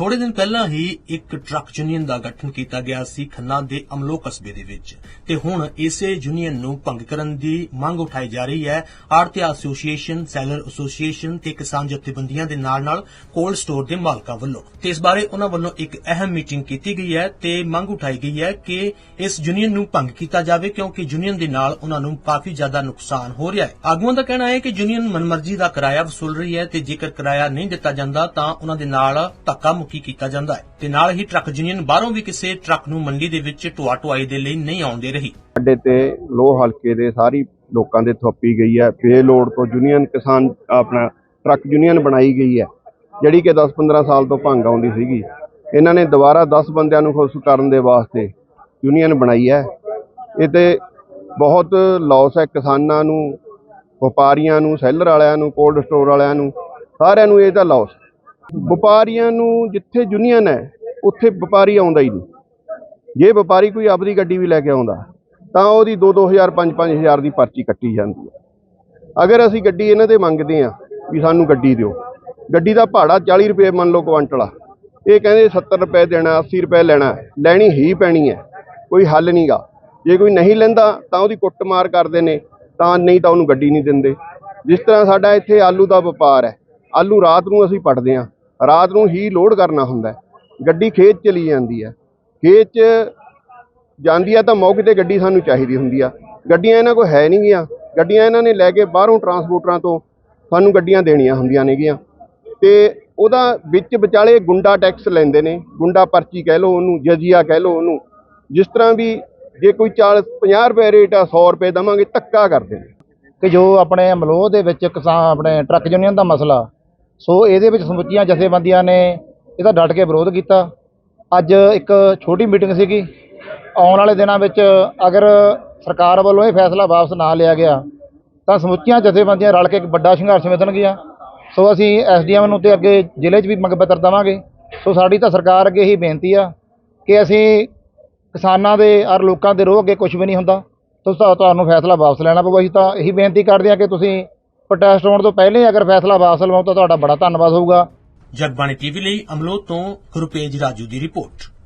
ਥੋੜੇ ਦਿਨ ਪਹਿਲਾਂ ਹੀ ਇੱਕ ਟਰੱਕ ਯੂਨੀਅਨ ਦਾ ਗਠਨ ਕੀਤਾ ਗਿਆ ਸੀ ਖੰਨਾ ਦੇ ਅਮਲੋ ਕਸਬੇ ਦੇ ਵਿੱਚ। ਤੇ ਹੁਣ ਇਸੇ ਯੂਨੀਅਨ ਨੂੰ ਭੰਗ ਕਰਨ ਦੀ ਮੰਗ ਉਠਾਈ ਜਾ ਰਹੀ ਹੈ। ਆੜਤੀ ਐਸੋਸੀਏਸ਼ਨ, ਸੈਲਰ ਐਸੋਸੀਏਸ਼ਨ ਤੇ ਕਿਸਾਨ ਜਥੇਬੰਦੀਆਂ ਦੇ ਨਾਲ-ਨਾਲ ਕੋਲਡ ਸਟੋਰ ਦੇ ਮਾਲਕਾਂ ਵੱਲੋਂ। ਤੇ ਇਸ ਬਾਰੇ ਉਹਨਾਂ ਵੱਲੋਂ ਇੱਕ ਅਹਿਮ ਮੀਟਿੰਗ ਕੀਤੀ ਗਈ ਹੈ ਤੇ ਮੰਗ ਉਠਾਈ ਗਈ ਹੈ ਕਿ ਇਸ ਯੂਨੀਅਨ ਨੂੰ ਭੰਗ ਕੀਤਾ ਜਾਵੇ ਕਿਉਂਕਿ ਯੂਨੀਅਨ ਦੇ ਨਾਲ ਉਹਨਾਂ ਨੂੰ ਕਾਫੀ ਜ਼ਿਆਦਾ ਨੁਕਸਾਨ ਹੋ ਰਿਹਾ ਹੈ। ਆਗੂਆਂ ਦਾ ਕਹਿਣਾ ਹੈ ਕਿ ਯੂਨੀਅਨ ਮਨਮਰਜ਼ੀ ਦਾ ਕਿਰਾਇਆ ਵਸੂਲ ਰਹੀ ਹੈ ਤੇ ਜੇਕਰ ਕਿਰਾਇਆ ਨਹੀਂ ਦਿੱਤਾ ਜਾਂਦਾ ਤਾਂ ਉਹਨਾਂ ਦੇ ਨਾਲ ਧੱਕਾ ਮੁੱਕੀ ਕੀਤਾ ਜਾਂਦਾ ਹੈ ਤੇ ਨਾਲ ਹੀ ਟਰੱਕ ਯੂਨੀਅਨ ਬਾਹਰੋਂ ਵੀ ਕਿਸੇ ਟਰੱਕ ਨੂੰ ਮੰਡੀ ਦੇ ਵਿੱਚ ਢੋਆ ਢੁਆਈ ਦੇ ਲਈ ਨਹੀਂ ਆਉਂਦੇ ਰਹੀ। ਸਾਡੇ ਤੇ ਲੋਹ ਹਲਕੇ ਦੇ ਸਾਰੀ ਲੋਕਾਂ ਦੇ ਥੋਪੀ ਗਈ ਹੈ। ਪੇਲੋੜ ਤੋਂ ਯੂਨੀਅਨ ਕਿਸਾਨ ਆਪਣਾ ਟਰੱਕ ਯੂਨੀਅਨ ਬਣਾਈ ਗਈ ਹੈ, ਜਿਹੜੀ ਕਿ 10-15 ਸਾਲ ਤੋਂ ਭੰਗ ਆਉਂਦੀ ਸੀਗੀ, ਇਹਨਾਂ ਨੇ ਦੁਬਾਰਾ 10 ਬੰਦਿਆਂ ਨੂੰ ਖੁਸ਼ ਕਰਨ ਦੇ ਵਾਸਤੇ ਯੂਨੀਅਨ ਬਣਾਈ ਹੈ। ਇਹ ਤੇ ਬਹੁਤ ਲਾਸ ਹੈ ਕਿਸਾਨਾਂ ਨੂੰ, ਵਪਾਰੀਆਂ ਨੂੰ, ਸੈਲਰ ਵਾਲਿਆਂ ਨੂੰ ਕੋਲਡ ਸਟੋਰ ਵਾਲਿਆਂ ਨੂੰ, ਸਾਰਿਆਂ ਨੂੰ ਇਹ ਤਾਂ ਲਾਸ ਵਪਾਰੀਆਂ ਨੂੰ ਜਿੱਥੇ ਯੂਨੀਅਨ ਹੈ, ਉੱਥੇ ਵਪਾਰੀ ਆਉਂਦਾ ਹੀ ਨਹੀਂ। ਜੇ ਵਪਾਰੀ ਕੋਈ ਆਪਦੀ ਗੱਡੀ ਵੀ ਲੈ ਕੇ ਆਉਂਦਾ, ਤਾਂ ਉਹਦੀ 2-2000 5-5000 ਦੀ ਪਰਚੀ ਕੱਟੀ ਜਾਂਦੀ ਹੈ। ਅਗਰ ਅਸੀਂ ਗੱਡੀ ਇਹਨਾਂ ਦੇ ਮੰਗਦੇ ਆ ਵੀ ਸਾਨੂੰ ਗੱਡੀ ਦਿਓ, ਗੱਡੀ ਦਾ ਭਾੜਾ 40 ਰੁਪਏ ਮੰਨ ਲਓ ਕੁਆਂਟਲ ਆ। ਇਹ ਕਹਿੰਦੇ 70 ਰੁਪਏ ਦੇਣਾ 80 ਰੁਪਏ ਲੈਣਾ, ਲੈਣੀ ਹੀ ਪੈਣੀ ਹੈ, ਕੋਈ ਹੱਲ ਨਹੀਂਗਾ ਜੇ ਕੋਈ ਨਹੀਂ ਲੈਂਦਾ, ਤਾਂ ਉਹਦੀ ਕੁੱਟਮਾਰ ਕਰਦੇ ਨੇ, ਤਾਂ ਨਹੀਂ ਤਾਂ ਉਹਨੂੰ ਗੱਡੀ ਨਹੀਂ ਦਿੰਦੇ। ਜਿਸ ਤਰ੍ਹਾਂ ਸਾਡਾ ਇੱਥੇ ਆਲੂ ਦਾ ਵਪਾਰ ਹੈ, ਆਲੂ ਰਾਤ ਨੂੰ ਅਸੀਂ ਪਟਦੇ ਆ ਰਾਤ ਨੂੰ ਹੀ ਲੋਡ ਕਰਨਾ ਹੁੰਦਾ ਗੱਡੀ ਖੇਤ ਚਲੀ ਜਾਂਦੀ ਹੈ। ਖੇਤ 'ਚ ਜਾਂਦੀ ਆ ਤਾਂ ਮੌਕੇ ਤੇ ਗੱਡੀ ਸਾਨੂੰ ਚਾਹੀਦੀ ਹੁੰਦੀ ਆ। ਗੱਡੀਆਂ ਇਹਨਾਂ ਕੋਲ ਹੈ ਨਹੀਂ ਗੀਆਂ। ਗੱਡੀਆਂ ਇਹਨਾਂ ਨੇ ਲੈ ਕੇ ਬਾਹਰੋਂ ਟਰਾਂਸਪੋਰਟਰਾਂ ਤੋਂ ਸਾਨੂੰ ਗੱਡੀਆਂ ਦੇਣੀਆਂ ਹੁੰਦੀਆਂ ਨੇਗੀਆਂ ਤੇ ਉਹਦਾ ਵਿੱਚ ਵਿਚਾਲੇ ਗੁੰਡਾ ਟੈਕਸ ਲੈਂਦੇ ਨੇ। ਗੁੰਡਾ ਪਰਚੀ ਕਹਿ ਲਓ ਉਹਨੂੰ, ਜਜ਼ੀਆ ਕਹਿ ਲਓ ਉਹਨੂੰ। ਜਿਸ ਤਰ੍ਹਾਂ ਵੀ ਜੇ ਕੋਈ 40 50 ਰੁਪਏ ਰੇਟ ਆ 100 ਰੁਪਏ ਦਵਾਂਗੇ, ਧੱਕਾ ਕਰਦੇ ਨੇ। ਕਿ ਜੋ ਆਪਣੇ ਮਲੋਹ ਦੇ ਵਿੱਚ ਕਿਸਾਨ, ਆਪਣੇ ਟਰੱਕ ਯੂਨੀਅਨ ਦਾ ਮਸਲਾ ਸੋ ਇਹਦੇ ਵਿੱਚ ਸਮੁੱਚੀਆਂ ਜਥੇਬੰਦੀਆਂ ਨੇ ਇਹਦਾ ਡਟ ਕੇ ਵਿਰੋਧ ਕੀਤਾ। ਅੱਜ ਇੱਕ ਛੋਟੀ ਮੀਟਿੰਗ ਸੀਗੀ। ਆਉਣ ਵਾਲੇ ਦਿਨਾਂ ਵਿੱਚ ਅਗਰ ਸਰਕਾਰ ਵੱਲੋਂ ਇਹ ਫੈਸਲਾ ਵਾਪਸ ਨਾ ਲਿਆ ਗਿਆ, ਤਾਂ ਸਮੁੱਚੀਆਂ ਜਥੇਬੰਦੀਆਂ ਰਲ ਕੇ ਇੱਕ ਵੱਡਾ ਸੰਘਰਸ਼ ਮਿਲਣਗੀਆਂ ਸੋ ਅਸੀਂ ਐਸਡੀਐਮ ਨੂੰ ਤੇ ਅੱਗੇ ਜ਼ਿਲ੍ਹੇ 'ਚ ਵੀ ਮੰਗ ਪੱਤਰ ਦੇਵਾਂਗੇ। ਸੋ ਸਾਡੀ ਤਾਂ ਸਰਕਾਰ ਅੱਗੇ ਹੀ ਬੇਨਤੀ ਆ ਕਿ ਅਸੀਂ ਕਿਸਾਨਾਂ ਦੇ ਔਰ ਲੋਕਾਂ ਦੇ ਰੋਹ ਅੱਗੇ ਕੁਝ ਵੀ ਨਹੀਂ ਹੁੰਦਾ। ਤੁਸੀਂ ਤੁਹਾਨੂੰ ਫੈਸਲਾ ਵਾਪਸ ਲੈਣਾ ਪਊਗਾ। ਅਸੀਂ ਤਾਂ ਇਹੀ ਬੇਨਤੀ ਕਰਦੇ ਹਾਂ ਕਿ ਤੁਸੀਂ ਪ੍ਰੋਟੈਸਟ ਹੋਣ ਤੋਂ ਪਹਿਲੇ ਅਗਰ ਫੈਸਲਾ ਵਾਪਸ ਲਵਾਓ ਤਾਂ ਤੁਹਾਡਾ ਬੜਾ ਧੰਨਵਾਦ ਹੋਊਗਾ। ਜਗਬਾਣੀ ਟੀਵੀ ਲਈ ਅਮਲੋਹ ਤੋਂ ਗੁਰਪੇਜ ਰਾਜੂ ਦੀ ਰਿਪੋਰਟ।